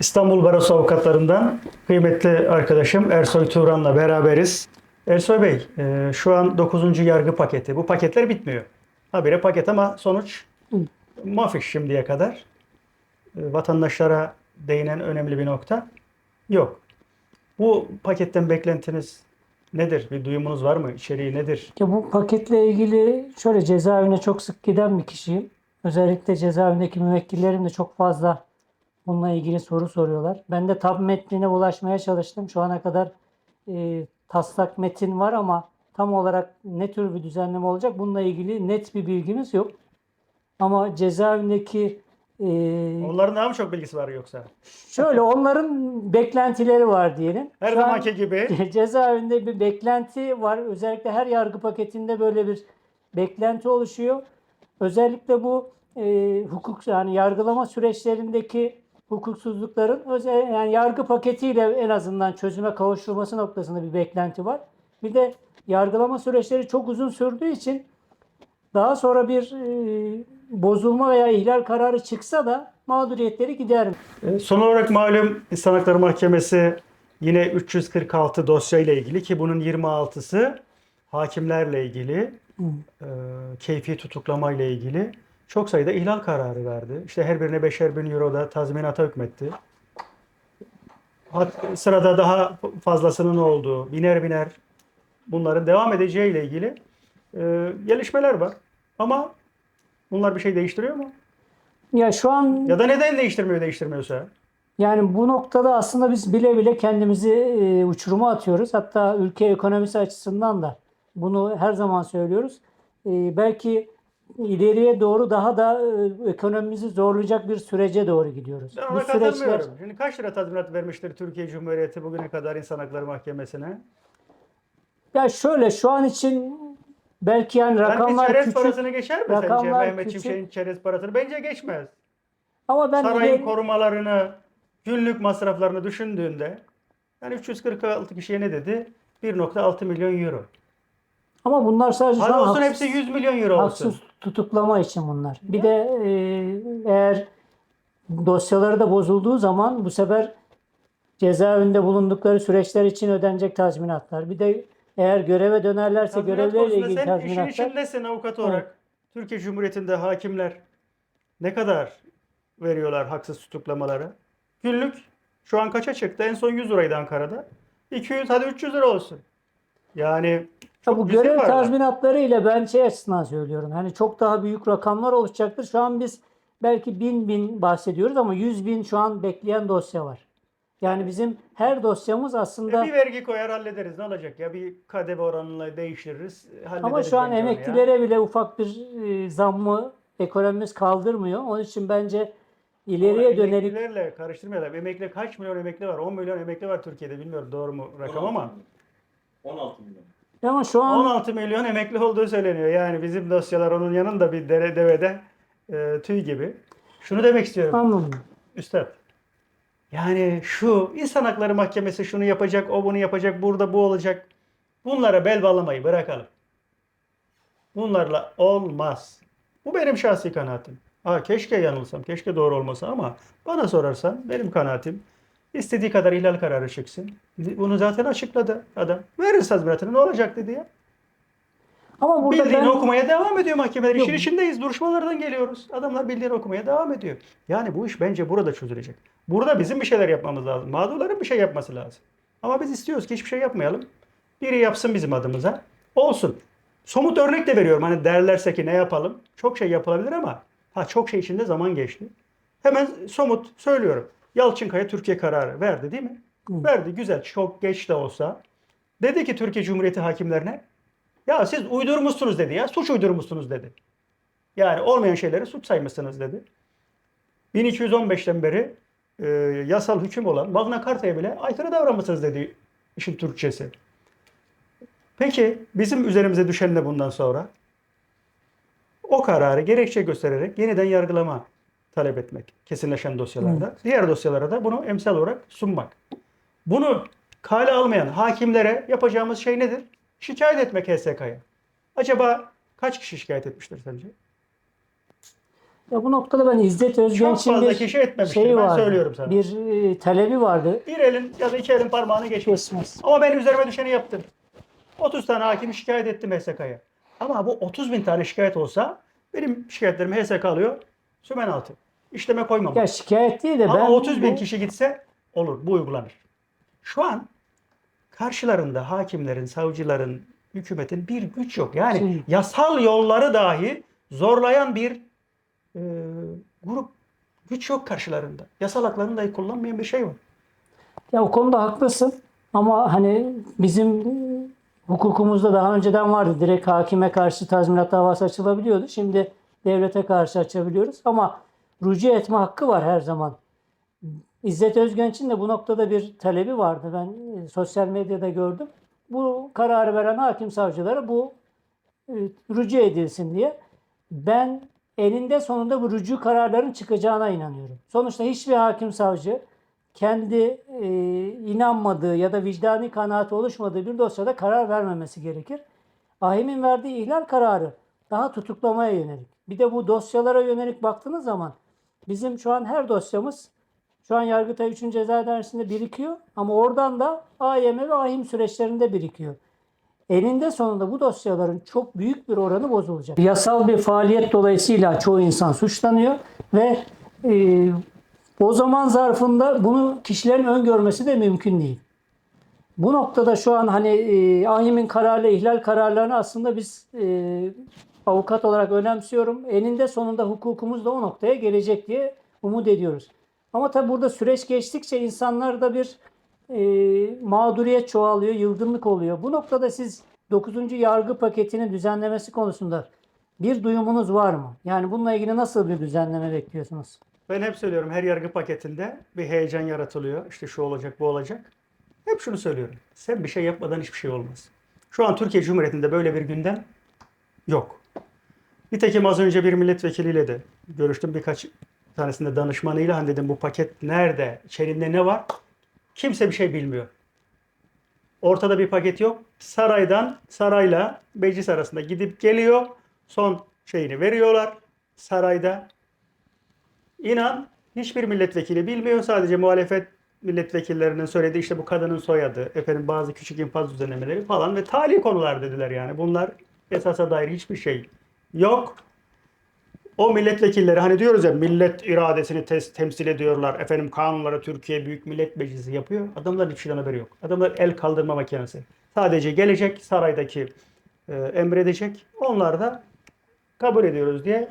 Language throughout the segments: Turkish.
İstanbul Barosu avukatlarından kıymetli arkadaşım Ersoy Turan'la beraberiz. Ersoy Bey, e, şu an 9. yargı paketi. Bu paketler bitmiyor. Habire paket ama sonuç mafiş şimdiye kadar. E, Vatandaşlara değinen önemli bir nokta yok. Bu paketten beklentiniz nedir? Bir duyumunuz var mı? İçeriği nedir? Ya bu paketle ilgili şöyle cezaevine çok sık giden bir kişiyim. Özellikle cezaevindeki müvekkillerim de çok fazla bununla ilgili soru soruyorlar. Ben de tab metnine ulaşmaya çalıştım. Şu ana kadar e, taslak metin var ama tam olarak ne tür bir düzenleme olacak bununla ilgili net bir bilgimiz yok. Ama cezaevindeki e, Onların daha mı çok bilgisi var yoksa? şöyle onların beklentileri var diyelim. Her Şu an- zamanki gibi cezaevinde bir beklenti var. Özellikle her yargı paketinde böyle bir beklenti oluşuyor. Özellikle bu e, hukuk yani yargılama süreçlerindeki hukuksuzlukların özel yani yargı paketiyle en azından çözüme kavuşturulması noktasında bir beklenti var. Bir de yargılama süreçleri çok uzun sürdüğü için daha sonra bir e, bozulma veya ihlal kararı çıksa da mağduriyetleri gider. E, Son olarak malum İnsan Hakları Mahkemesi yine 346 dosya ile ilgili ki bunun 26'sı hakimlerle ilgili, e, keyfi tutuklama ile ilgili çok sayıda ihlal kararı verdi. İşte her birine beşer bin euro da tazminata hükmetti. Hat, sırada daha fazlasının olduğu, biner biner bunların devam edeceği ile ilgili e, gelişmeler var. Ama bunlar bir şey değiştiriyor mu? Ya şu an Ya da neden değiştirmiyor değiştirmiyorsa? Yani bu noktada aslında biz bile bile kendimizi e, uçuruma atıyoruz. Hatta ülke ekonomisi açısından da bunu her zaman söylüyoruz. E, belki ileriye doğru daha da e, ekonomimizi zorlayacak bir sürece doğru gidiyoruz. Ben Bu süreçler. Şimdi kaç lira tazminat vermiştir Türkiye Cumhuriyeti bugüne kadar İnsan Hakları Mahkemesi'ne? ya şöyle şu an için belki yani rakamlar çerez küçük parasını geçer mi sence Mehmet. Şimşek'in çerez parasını? Bence geçmez. ama ben Sarayın ileri- korumalarını, günlük masraflarını düşündüğünde yani 346 kişiye ne dedi? 1.6 milyon euro. ama bunlar sadece Hadi olsun haksız- hepsi 100 milyon euro olsun. Haksız tutuklama için bunlar. Bir de e, eğer dosyaları da bozulduğu zaman bu sefer cezaevinde bulundukları süreçler için ödenecek tazminatlar. Bir de eğer göreve dönerlerse Tazminat konusunda ilgili sen işin tazminatlar. içindesin avukat olarak. Türkiye Cumhuriyeti'nde hakimler ne kadar veriyorlar haksız tutuklamaları? Günlük şu an kaça çıktı? En son 100 liraydı Ankara'da. 200 hadi 300 lira olsun. Yani Ya çok bu görev tazminatları ile ben şey açısından söylüyorum. Hani çok daha büyük rakamlar oluşacaktır. Şu an biz belki bin bin bahsediyoruz ama yüz bin şu an bekleyen dosya var. Yani bizim her dosyamız aslında E, bir vergi koyar hallederiz ne olacak ya bir KDV oranıyla değiştiririz hallederiz. Ama şu an onu ya. emeklilere bile ufak bir e, zammı ekonomimiz kaldırmıyor. Onun için bence ileriye Ama dönelik Emeklilerle karıştırmayalım. Emekli kaç milyon emekli var? 10 milyon emekli var Türkiye'de. Bilmiyorum doğru mu rakam 16 ama. milyon. 16 milyon. Ama şu an 16 milyon emekli olduğu söyleniyor. Yani bizim dosyalar onun yanında bir dere devede e, tüy gibi. Şunu demek istiyorum. anladım. Üstad. Yani şu İnsan Hakları Mahkemesi şunu yapacak, o bunu yapacak, burada bu olacak. Bunlara bel bağlamayı bırakalım. Bunlarla olmaz. Bu benim şahsi kanaatim. Ha, keşke yanılsam, keşke doğru olmasa ama bana sorarsan benim kanaatim istediği kadar ihlal kararı çıksın. Bunu zaten açıkladı adam. Verir tazminatını ne olacak dedi ya. Ama burada Bildiğini ben okumaya devam ediyor mahkemeler. İşin Yok. içindeyiz. Duruşmalardan geliyoruz. Adamlar bildiğini okumaya devam ediyor. Yani bu iş bence burada çözülecek. Burada bizim bir şeyler yapmamız lazım. Mağdurların bir şey yapması lazım. Ama biz istiyoruz ki hiçbir şey yapmayalım. Biri yapsın bizim adımıza. Olsun. Somut örnek de veriyorum. Hani derlerse ki ne yapalım? Çok şey yapılabilir ama ha çok şey içinde zaman geçti. Hemen somut söylüyorum. Yalçınkaya Türkiye kararı verdi değil mi? Verdi. Güzel. Çok geç de olsa. Dedi ki Türkiye Cumhuriyeti hakimlerine ya siz uydurmuşsunuz dedi ya. Suç uydurmuşsunuz dedi. Yani olmayan şeyleri suç saymışsınız dedi. 1215'ten beri e, yasal hüküm olan Magna Carta'ya bile aykırı davranmışsınız dedi işin Türkçesi. Peki bizim üzerimize düşen ne bundan sonra? O kararı gerekçe göstererek yeniden yargılama talep etmek kesinleşen dosyalarda. Diğer dosyalara da bunu emsal olarak sunmak. Bunu kale almayan hakimlere yapacağımız şey nedir? Şikayet etmek HSK'ya. Acaba kaç kişi şikayet etmiştir sence? Ya bu noktada ben İzzet Özgenç'in bir kişi etmemiştir. şeyi ben vardı. söylüyorum sana. Bir e, talebi vardı. Bir elin ya da iki elin parmağını geçmez. Geçmez. Ama ben üzerime düşeni yaptım. 30 tane hakim şikayet ettim HSK'ya. Ama bu 30 bin tane şikayet olsa benim şikayetlerimi HSK alıyor. Sümen altı. İşleme koymam. Ya şikayet değil de Ama ben 30 bin bu- kişi gitse olur. Bu uygulanır. Şu an karşılarında hakimlerin, savcıların, hükümetin bir güç yok. Yani Şey- yasal yolları dahi zorlayan bir e, grup güç yok karşılarında. Yasal haklarını dahi kullanmayan bir şey var. Ya o konuda haklısın ama hani bizim hukukumuzda daha önceden vardı. Direkt hakime karşı tazminat davası açılabiliyordu. Şimdi devlete karşı açabiliyoruz ama rücu etme hakkı var her zaman. İzzet Özgenç'in de bu noktada bir talebi vardı. Ben e, sosyal medyada gördüm. Bu kararı veren hakim savcılara bu e, rücu edilsin diye. Ben eninde sonunda bu rücu kararların çıkacağına inanıyorum. Sonuçta hiçbir hakim savcı kendi e, inanmadığı ya da vicdani kanaati oluşmadığı bir dosyada karar vermemesi gerekir. Ahim'in verdiği ihlal kararı daha tutuklamaya yönelik. Bir de bu dosyalara yönelik baktığınız zaman bizim şu an her dosyamız şu an Yargıtay 3. Ceza Dairesi'nde birikiyor ama oradan da AYM ve AHİM süreçlerinde birikiyor. Eninde sonunda bu dosyaların çok büyük bir oranı bozulacak. Yasal bir faaliyet dolayısıyla çoğu insan suçlanıyor ve e, o zaman zarfında bunu kişilerin öngörmesi de mümkün değil. Bu noktada şu an hani e, AİHM'in kararlı ihlal kararlarını aslında biz e, avukat olarak önemsiyorum. Eninde sonunda hukukumuz da o noktaya gelecek diye umut ediyoruz. Ama tabi burada süreç geçtikçe insanlarda bir e, mağduriyet çoğalıyor, yılgınlık oluyor. Bu noktada siz 9. yargı paketinin düzenlemesi konusunda bir duyumunuz var mı? Yani bununla ilgili nasıl bir düzenleme bekliyorsunuz? Ben hep söylüyorum her yargı paketinde bir heyecan yaratılıyor. İşte şu olacak, bu olacak. Hep şunu söylüyorum. Sen bir şey yapmadan hiçbir şey olmaz. Şu an Türkiye Cumhuriyeti'nde böyle bir gündem yok. Nitekim az önce bir milletvekiliyle de görüştüm birkaç tanesinde danışmanıyla. Hani dedim bu paket nerede? İçerinde ne var? Kimse bir şey bilmiyor. Ortada bir paket yok. Saraydan, sarayla meclis arasında gidip geliyor. Son şeyini veriyorlar sarayda. İnan hiçbir milletvekili bilmiyor. Sadece muhalefet milletvekillerinin söylediği işte bu kadının soyadı, efendim bazı küçük infaz düzenlemeleri falan ve tali konular dediler yani. Bunlar esasa dair hiçbir şey yok. O milletvekilleri hani diyoruz ya millet iradesini tes- temsil ediyorlar. Efendim kanunları Türkiye Büyük Millet Meclisi yapıyor. Adamların hiçbir şeyden haberi yok. Adamlar el kaldırma makinesi. Sadece gelecek saraydaki e, emredecek. Onlar da kabul ediyoruz diye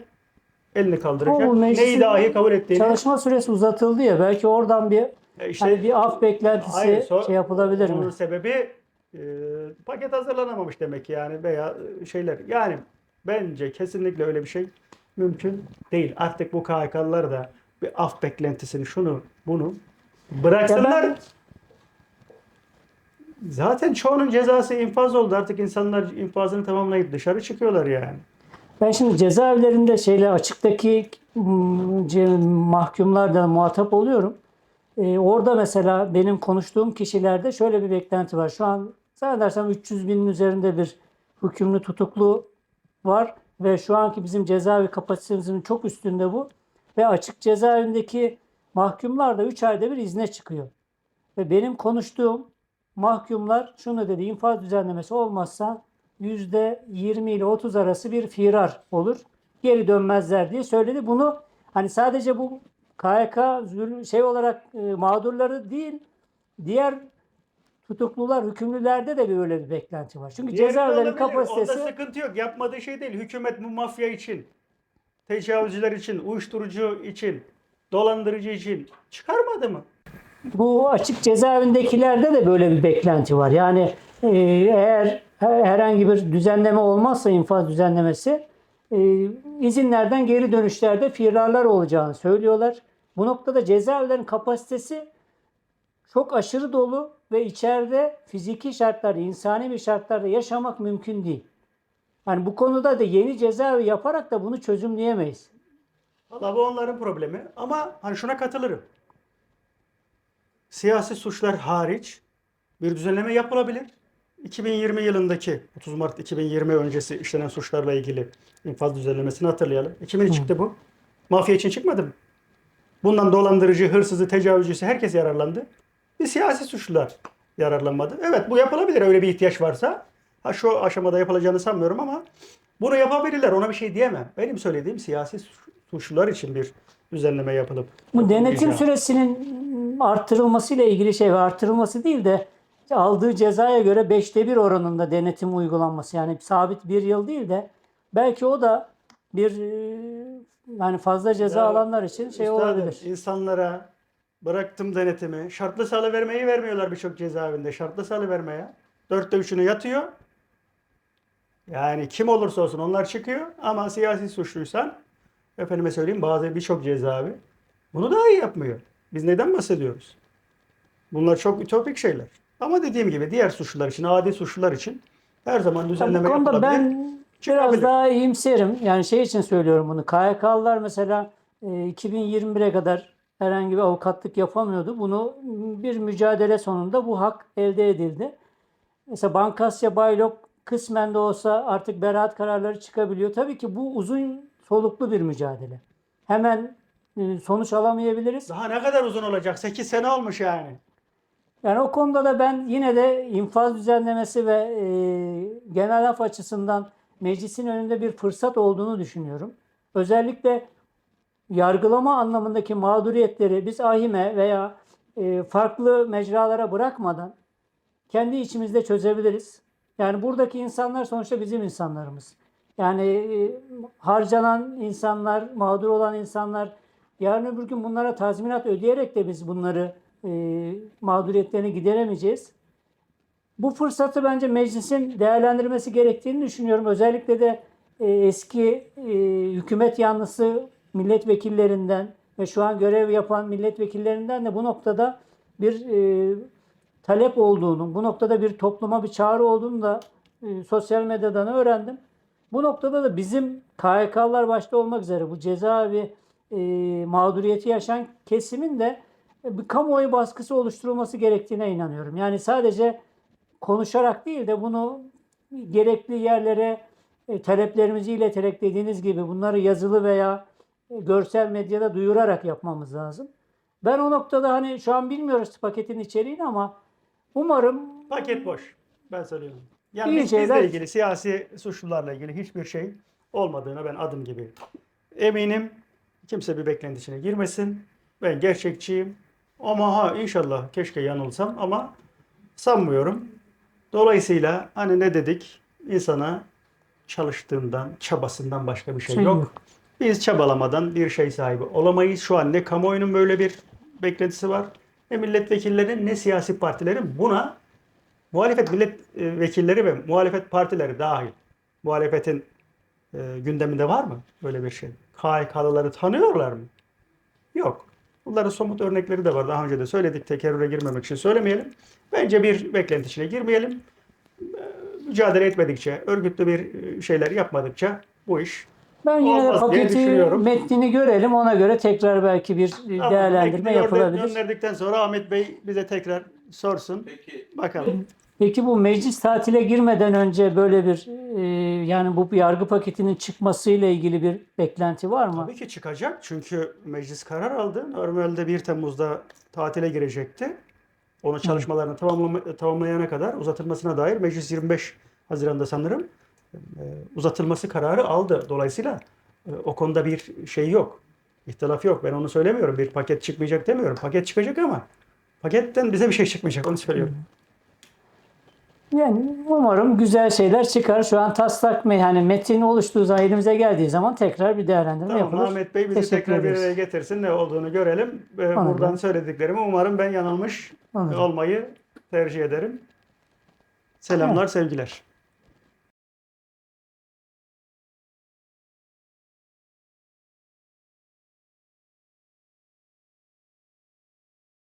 elini kaldıracak. O meclisin Neyi dahi kabul ettiğini. Çalışma süresi uzatıldı ya belki oradan bir E işte hani bir af beklentisi Hayır, so- şey yapılabilir Bunun mi? sebebi e, paket hazırlanamamış demek ki yani veya e, şeyler. Yani bence kesinlikle öyle bir şey mümkün değil. Artık bu KHK'lılar da bir af beklentisini şunu bunu bıraksınlar. Zaten çoğunun cezası infaz oldu. Artık insanlar infazını tamamlayıp dışarı çıkıyorlar yani. Ben şimdi cezaevlerinde şeyle açıktaki mm, ce- mahkumlarla muhatap oluyorum. Ee, orada mesela benim konuştuğum kişilerde şöyle bir beklenti var. Şu an zannedersem 300 binin üzerinde bir hükümlü tutuklu var ve şu anki bizim cezaevi kapasitemizin çok üstünde bu. Ve açık cezaevindeki mahkumlar da 3 ayda bir izne çıkıyor. Ve benim konuştuğum mahkumlar şunu dedi infaz düzenlemesi olmazsa %20 ile 30 arası bir firar olur. Geri dönmezler diye söyledi. Bunu hani sadece bu zulüm- şey olarak e, mağdurları değil diğer tutuklular, hükümlülerde de böyle bir beklenti var. Çünkü Diğeri de cezaevlerin olabilir. Onda kapasitesi sıkıntı yok. Yapmadığı şey değil. Hükümet bu mafya için, tecavüzcüler için, uyuşturucu için, dolandırıcı için çıkarmadı mı? Bu açık cezaevindekilerde de böyle bir beklenti var. Yani e, eğer her- herhangi bir düzenleme olmazsa infaz düzenlemesi e, izinlerden geri dönüşlerde firarlar olacağını söylüyorlar. Bu noktada cezaevlerin kapasitesi çok aşırı dolu ve içeride fiziki şartlarda, insani bir şartlarda yaşamak mümkün değil. Hani bu konuda da yeni cezaevi yaparak da bunu çözümleyemeyiz. Valla bu onların problemi. Ama hani şuna katılırım. Siyasi suçlar hariç bir düzenleme yapılabilir. 2020 yılındaki 30 Mart 2020 öncesi işlenen suçlarla ilgili infaz düzenlemesini hatırlayalım. 2000 çıktı bu. Mafya için çıkmadı mı? Bundan dolandırıcı, hırsızı, tecavüzcüsü herkes yararlandı. Bir siyasi suçlular yararlanmadı. Evet bu yapılabilir öyle bir ihtiyaç varsa. Ha şu aşamada yapılacağını sanmıyorum ama bunu yapabilirler. Ona bir şey diyemem. Benim söylediğim siyasi suç- suçlular için bir düzenleme yapılıp Bu denetim yapılacak. süresinin artırılması ile ilgili şey ve artırılması değil de aldığı cezaya göre beşte bir oranında denetim uygulanması. Yani sabit bir yıl değil de belki o da bir e, yani fazla ceza Ya, alanlar için şey Üstadım, olabilir. insanlara bıraktım denetimi. Şartlı salı vermeyi vermiyorlar birçok cezaevinde. Şartlı salı vermeye. Dörtte üçünü yatıyor. Yani kim olursa olsun onlar çıkıyor. Ama siyasi suçluysan efendime söyleyeyim bazı birçok cezaevi bunu daha iyi yapmıyor. Biz neden bahsediyoruz? Bunlar çok ütopik şeyler. Ama dediğim gibi diğer suçlular için, adi suçlular için her zaman düzenleme konuda yapılabilir. ben çıkabilir. biraz daha iyimserim. Yani şey için söylüyorum bunu. KYK'lılar mesela e, 2021'e kadar herhangi bir avukatlık yapamıyordu. Bunu bir mücadele sonunda bu hak elde edildi. Mesela Bankasya Baylok kısmen de olsa artık beraat kararları çıkabiliyor. Tabii ki bu uzun soluklu bir mücadele. Hemen e, sonuç alamayabiliriz. Daha ne kadar uzun olacak? 8 sene olmuş yani. Yani o konuda da ben yine de infaz düzenlemesi ve e, genel af açısından meclisin önünde bir fırsat olduğunu düşünüyorum. Özellikle yargılama anlamındaki mağduriyetleri biz ahime veya e, farklı mecralara bırakmadan kendi içimizde çözebiliriz. Yani buradaki insanlar sonuçta bizim insanlarımız. Yani e, harcanan insanlar, mağdur olan insanlar, yarın öbür gün bunlara tazminat ödeyerek de biz bunları e, mağduriyetlerini gideremeyeceğiz. Bu fırsatı bence meclisin değerlendirmesi gerektiğini düşünüyorum. Özellikle de e, eski hükümet yanlısı milletvekillerinden ve şu an görev yapan milletvekillerinden de bu noktada bir e, talep olduğunu, bu noktada bir topluma bir çağrı olduğunu da e, sosyal medyadan öğrendim. Bu noktada da bizim KHK'lar başta olmak üzere bu cezaevi e, mağduriyeti yaşayan kesimin de bir kamuoyu baskısı oluşturulması gerektiğine inanıyorum. Yani sadece konuşarak değil de bunu gerekli yerlere e, taleplerimizi ileterek dediğiniz gibi bunları yazılı veya e, görsel medyada duyurarak yapmamız lazım. Ben o noktada hani şu an bilmiyoruz paketin içeriğini ama umarım Paket boş. Ben söylüyorum. Yani İyi biz- şeyler- bizle ilgili siyasi suçlularla ilgili hiçbir şey olmadığına ben adım gibi eminim. Kimse bir beklentisine girmesin. Ben gerçekçiyim. Ama ha inşallah keşke yanılsam ama sanmıyorum. Dolayısıyla hani ne dedik? İnsana çalıştığından, çabasından başka bir şey Şey yok. yok. Biz çabalamadan bir şey sahibi olamayız. Şu an ne kamuoyunun böyle bir beklentisi var, ne milletvekillerinin ne siyasi partilerin buna muhalefet milletvekilleri ve muhalefet partileri dahil muhalefetin e, gündeminde var mı böyle bir şey? KHK'lıları tanıyorlar mı? Yok. Bunların somut örnekleri de var. Daha önce de söyledik. Tekerrüre girmemek için söylemeyelim. Bence bir beklenti içine girmeyelim. E, Mücadele etmedikçe, örgütlü bir e, şeyler yapmadıkça bu iş ben yine de Olmaz diye paketi düşünüyorum. metnini görelim ona göre tekrar belki bir Tamam, değerlendirme orada yapılabilir. Gönderdikten sonra Ahmet Bey bize tekrar sorsun. Peki Bakalım. Peki bu meclis tatile girmeden önce böyle bir e, yani bu yargı paketinin çıkmasıyla ilgili bir beklenti var mı? Tabii ki çıkacak çünkü meclis karar aldı. Normalde 1 Temmuz'da tatile girecekti. Onun çalışmalarını tamamlama, tamamlayana kadar uzatılmasına dair meclis 25 Haziran'da sanırım uzatılması kararı aldı. Dolayısıyla e, o konuda bir şey yok. İhtilaf yok. Ben onu söylemiyorum. Bir paket çıkmayacak demiyorum. Paket çıkacak ama paketten bize bir şey çıkmayacak. Onu söylüyorum. Yani umarım güzel şeyler çıkar. Şu an taslak mı yani metin oluştuğu zaman elimize geldiği zaman tekrar bir değerlendirme Tamam yapılır. Ahmet Bey bizi Teşekkür tekrar bir araya getirsin ne olduğunu görelim. Ee, Anladım. buradan söylediklerimi umarım ben yanılmış Anladım. olmayı tercih ederim. Selamlar, sevgiler.